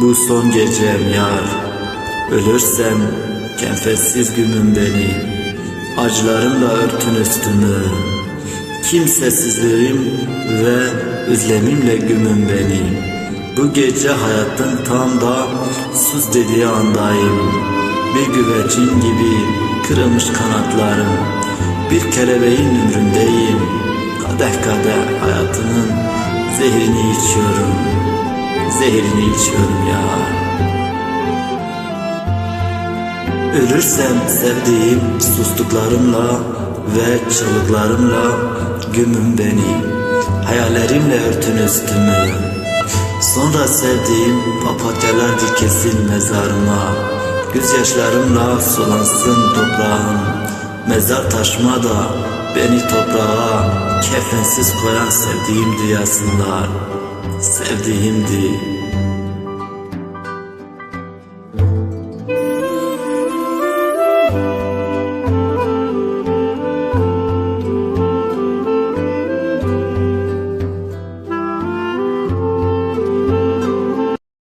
Bu son gecem yar. Ölürsem kefensiz gümün beni. Acılarımla örtün üstümü. Kimsesizliğim ve özlemimle gümün beni. Bu gece hayatın tam da sus dediği andayım. Bir güvercin gibi kırılmış kanatlarım. Bir kelebeğin ömründeyim. Kadeh kadeh hayatının zehrini içiyorum Zehrini içiyorum ya. Ölürsem sevdiğim sustuklarımla ve çığlıklarımla Gömün beni. Hayallerimle örtün üstümü. Sonra sevdiğim papatyalar dikesin mezarıma. Gözyaşlarımla sulansın toprağım. Mezar taşıma da beni toprağa Kefensiz koyan sevdiğim dünyasınlar Sevdiğimdi